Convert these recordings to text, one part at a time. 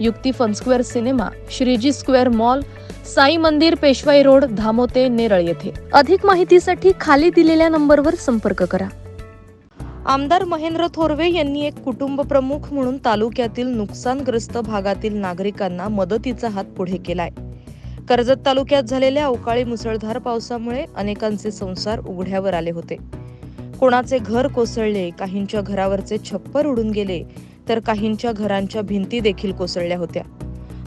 Yukti fun square cinema Shriji square mall Sai Mandir Peshwai road धामोते Neral येथे. अधिक माहितीसाठी खाली दिलेल्या नंबरवर संपर्क करा. आमदार महेंद्र थोरवे यांनी एक कुटुंब प्रमुख म्हणून तालुक्यातील नुकसानग्रस्त भागातील नागरिकांना मदतीचा हात पुढे केलाय. कर्जत तालुक्यात झालेल्या अवकाळी मुसळधार पावसामुळे अनेकांचे संसार उघड्यावर आले होते. कोणाचे घर कोसळले काहींच्या घरावरचे छप्पर उडून गेले तर काहींच्या घरांच्या भिंती देखील कोसळल्या होत्या.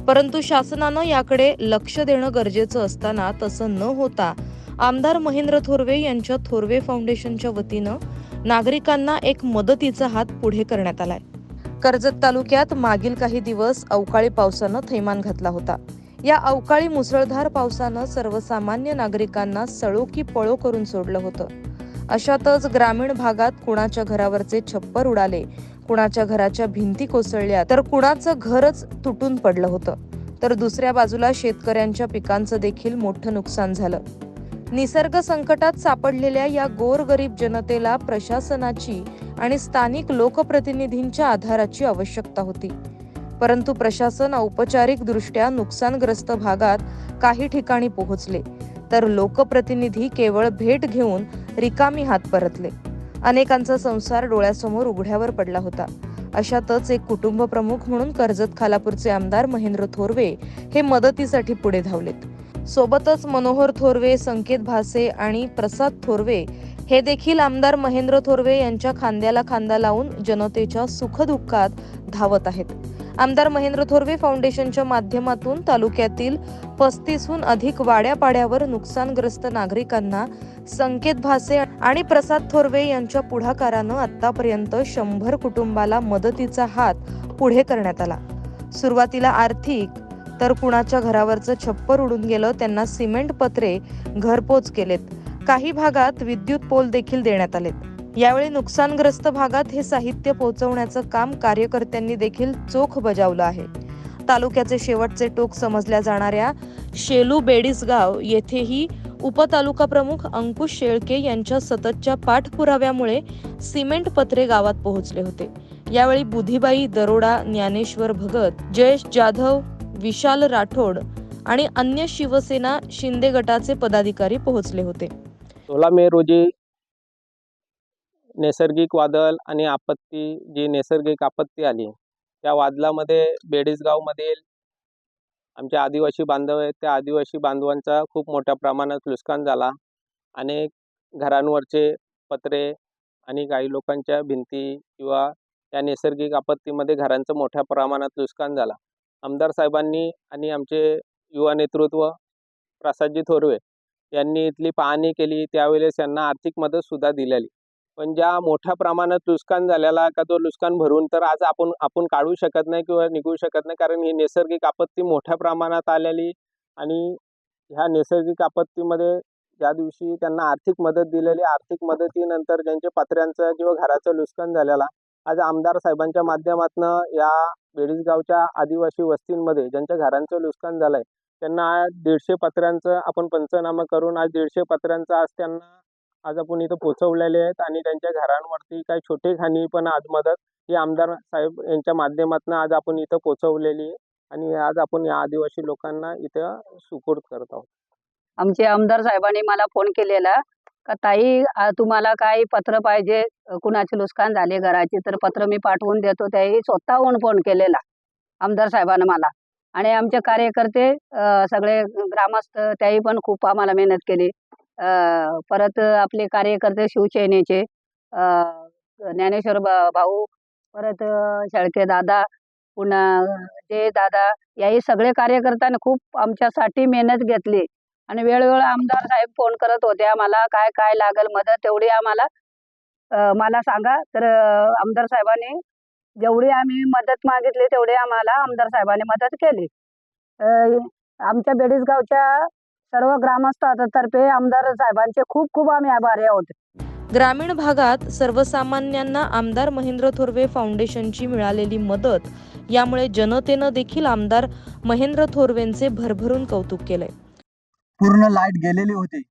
परंतु शासनानं याकडे लक्ष देणं गरजेचं असताना तसं न होता आमदार महेंद्र थोरवे यांच्या थोरवे फाउंडेशनच्या वतीनं नागरिकांना एक मदतीचा हात पुढे करण्यात आलाय. कर्जत तालुक्यात मागील काही दिवस अवकाळी पावसानं थैमान घातला होता. या अवकाळी मुसळधार पावसानं सर्वसामान्य नागरिकांना सळो की पळो करून सोडलं होतं. अशातच ग्रामीण भागात कुणाच्या घरावरचे छप्पर उडाले कुणाच्या घराच्या भिंती कोसळल्या तर कुणाचं घरच तुटून पडलं होतं. तर दुसऱ्या बाजूला शेतकऱ्यांच्या पिकांचं देखील मोठं नुकसान झालं. निसर्ग संकटात सापडलेल्या या गोरगरीब जनतेला प्रशासनाची आणि स्थानिक लोकप्रतिनिधींच्या आधाराची आवश्यकता होती. परंतु प्रशासन औपचारिकदृष्ट्या नुकसानग्रस्त भागात काही ठिकाणी पोहोचले. तर लोकप्रतिनिधी केवळ भेट घेऊन रिकामी हात परतले. अनेकांचा संसार डोळ्यासमोर उघड्यावर पडला होता. अशातच एक कुटुंब प्रमुख म्हणून कर्जत खालापूरचे आमदार महेंद्र थोरवे हे मदतीसाठी पुढे धावलेत. सोबतच मनोहर थोरवे संकेत भासे आणि प्रसाद थोरवे हे देखील आमदार महेंद्र थोरवे यांच्या खांद्याला खांदा लावून जनतेच्या सुखदुःखात धावत आहेत. आमदार महेंद्र थोरवे फाउंडेशनच्या माध्यमातून तालुक्यातील पस्तीसहून अधिक वाड्यापाड्यावर नुकसानग्रस्त नागरिकांना संकेत भासे आणि प्रसाद थोरवे यांच्या पुढाकारानं आतापर्यंत शंभर कुटुंबाला मदतीचा हात पुढे करण्यात आला. सुरुवातीला आर्थिक तर कुणाच्या घरावरचं छप्पर उडून गेलं त्यांना सिमेंट पत्रे घरपोच केलेत. काही भागात विद्युत पोल देखील देण्यात आलेत. यावेळी नुकसानग्रस्त भागात हे साहित्य पोहोचवण्याचं काम कार्यकर्त्यांनी देखील चोख बजावलं आहे. तालुक्याचे शेवटचे टोक समजल्या जाणाऱ्या शेलू बेडीसगाव येथेही उपतालुका प्रमुख अंकुश शेळके यांच्या सततच्या पाठपुराव्यामुळे सिमेंट पत्रे गावात पोहोचले होते. यावेळी बुधीबाई दरोडा ज्ञानेश्वर भगत जयेश जाधव विशाल राठोड आणि अन्य शिवसेना शिंदे गटाचे पदाधिकारी पोहोचले होते. सोळा मे रोजी नैसर्गिक वादळ आणि आपत्ती जी नैसर्गिक आपत्ती आली त्या वादळामध्ये बेडीसगावमधील आमचे आदिवासी बांधव आहेत. त्या आदिवासी बांधवांचा खूप मोठ्या प्रमाणात नुकसान झाला. अनेक घरांवरचे पत्रे आणि काही लोकांच्या भिंती किंवा या नैसर्गिक आपत्तीमध्ये घरांचं मोठ्या प्रमाणात नुकसान झाला. आमदार साहेबांनी आणि आमचे युवा नेतृत्व प्रसादजी थोरवे यांनी इथली पाहणी केली. त्यावेळेस यांना आर्थिक मदतसुद्धा दिलेली. पण ज्या मोठ्या प्रमाणात नुकसान झालेला का तो नुकसान भरून तर आज आपण आपण काढू शकत नाही किंवा निघू शकत नाही. कारण ही नैसर्गिक आपत्ती मोठ्या प्रमाणात आलेली आणि ह्या नैसर्गिक आपत्तीमध्ये ज्या दिवशी त्यांना आर्थिक मदत दिलेली आर्थिक मदतीनंतर ज्यांच्या पत्र्यांचं किंवा घराचं नुकसान झालेला आज आमदार साहेबांच्या माध्यमातून या बेडीसगावच्या आदिवासी वस्तींमध्ये ज्यांच्या घरांचं नुकसान झालंय त्यांना आज दीडशे पत्र्यांचं आपण पंचनामा करून आज दीडशे पत्र्यांचं आज त्यांना आज आपण इथं पोचवलेले आहेत आणि त्यांच्या घरांवरती काही छोटे खाणी पण आज मदत ही आमदार साहेब यांच्या माध्यमातून आज आपण इथं पोचवलेली आहे. आणि आज आपण या आदिवासी लोकांना इथं सुपूर्द करत आहोत. आमचे आमदार साहेबांनी मला फोन केलेला का ताई तुम्हाला काही पत्र पाहिजे? कुणाचे नुकसान झाले घराचे? तर पत्र मी पाठवून देतो. त्याही स्वतःहून फोन केलेला आमदार साहेबांना मला. आणि आमचे कार्यकर्ते सगळे ग्रामस्थ त्याही पण खूप आम्हाला मेहनत केली. परत आपले कार्यकर्ते शिवसेनेचे ज्ञानेश्वर भाऊ परत शेळके दादा पुन्हा जे दादा याही सगळे कार्यकर्त्यांनी खूप आमच्यासाठी मेहनत घेतली. आणि वेळोवेळ आमदार साहेब फोन करत होते आम्हाला काय काय लागेल मदत तेवढी आम्हाला मला सांगा. तर आमदार साहेबांनी जेवढी आम्ही मदत मागितली तेवढी आम्हाला आमदार साहेबांनी मदत केली. आमच्या बेडीसगावच्या सर्व ग्रामस्थातर्फे आमदार साहेबांचे खूप खूप आम्ही आभारी आहोत ग्रामीण भागात सर्वसामान्यांना आमदार महेंद्र थोरवे फाउंडेशनची मिळालेली मदत यामुळे जनतेनं देखील आमदार महेंद्र थोरवेंचे भरभरून कौतुक केलंय. पूर्ण लाइट गेलेली होती.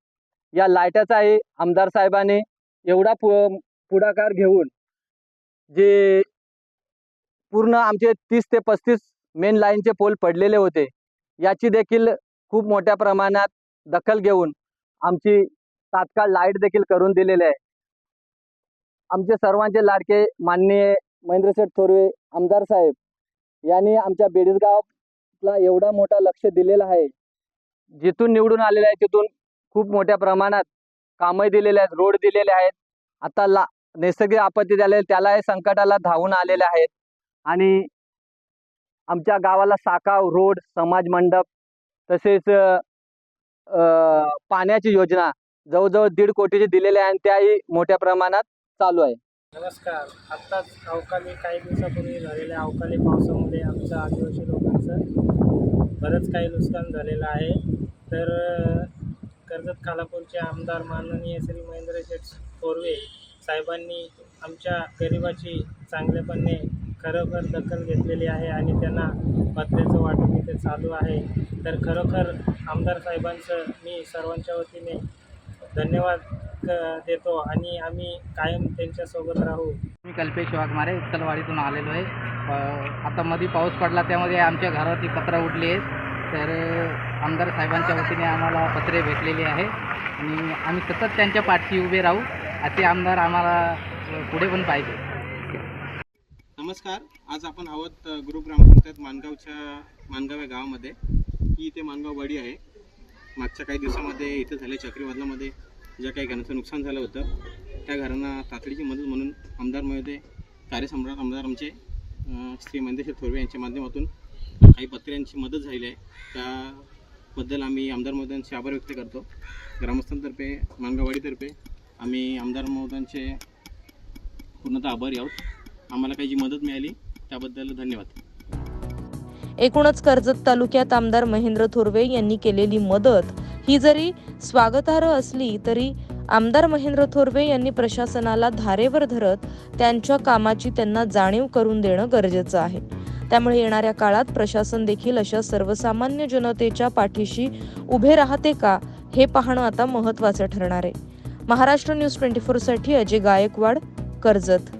या लाईटाचाही आमदार साहेबांनी एवढा पु पुढाकार घेऊन जे पूर्ण आमचे तीस ते पस्तीस मेन लाईनचे पोल पडलेले होते याची देखील खूप मोठ्या प्रमाणात दखल घेऊन आमची तात्काळ लाइट देखील करून दिलेली आहे. आमचे सर्वांचे लाडके माननीय महेंद्रशेठ थोरवे आमदार साहेब यांनी आमच्या बेडीसगावला एवढा मोठा लक्ष दिलेला आहे. जिथून निवडून आलेले आहे तिथून खूप मोठ्या प्रमाणात कामही दिलेले आहेत रोड दिलेले आहेत. आता ला नैसर्गिक आपत्ती झाले त्यालाही संकटाला धावून आलेले आहेत. आणि आमच्या गावाला साकाव रोड समाज मंडप तसेच पाण्याची योजना जवळजवळ दीड कोटीची दिलेली आहे आणि त्याही मोठ्या प्रमाणात चालू आहे. नमस्कार. आत्ताच अवकाळी काही दिवसापूर्वी झालेल्या अवकाळी पावसामुळे आमच्या आदिवासी लोकांचं बरंच काही नुकसान झालेलं आहे. तर कर्जत खालापूरचे आमदार माननीय श्री महेंद्र शेठ कोरवे साहेबांनी आमच्या गरिबाची चांगलेपणे खरोखर दखल घेतलेली आहे आणि त्यांना पत्र्याचं वाटप इथे चालू आहे. तर खरोखर आमदार साहेबांचं मी सर्वांच्या वतीने धन्यवाद क- देतो आणि आम्ही कायम त्यांच्यासोबत राहू. मी कल्पेश वाघमारे उत्तलवाडीतून आलेलो आहे. आता मध्ये पाऊस पडला त्यामध्ये आमच्या घरावरती पत्र उठली आहेत. तर आमदार साहेबांच्या वतीने आम्हाला पत्रे भेटलेली आहे. आणि आम्ही सतत त्यांच्या पाठशी उभे राहू. असे आमदार आम्हाला पुढे पण पाहिजे. नमस्कार. आज आपण आहोत अ, गुरु ग्रामपंचायत मानगावच्या मानगाव या गावामध्ये. ही इथे मानगाव वाडी आहे. मागच्या काही दिवसामध्ये इथे झाल्या चक्रीवादळामध्ये ज्या काही घरांचं नुकसान झालं होतं त्या घरांना तातडीची मदत म्हणून आमदार महोदय कार्यसम्राट आमदार आमचे श्री मंदेश्वर थोरवे यांच्या माध्यमातून काही पत्र्यांची मदत झालेली आहे. त्याबद्दल आम्ही आमदार महोदयांचे आभार व्यक्त करतो. ग्रामस्थांतर्फे मानगावाडीतर्फे आम्ही आमदार महोदयांचे पूर्णतः आभारी आहोत. आम्हाला काही जी मदत मिळाली त्याबद्दल धन्यवाद. एकूणच कर्जत तालुक्यात आमदार महेंद्र थोरवे यांनी केलेली मदत ही जरी स्वागतार्ह असली तरी आमदार महेंद्र थोरवे यांनी प्रशासनाला धारेवर धरत त्यांच्या कामाची त्यांना जाणीव करून देणं गरजेचं आहे. त्यामुळे येणाऱ्या काळात प्रशासन देखील अशा सर्वसामान्य जनतेच्या पाठीशी उभे राहते का हे पाहणं आता महत्त्वाचं ठरणार आहे. महाराष्ट्र न्यूज ट्वेंटी फोरसाठी अजय गायकवाड कर्जत.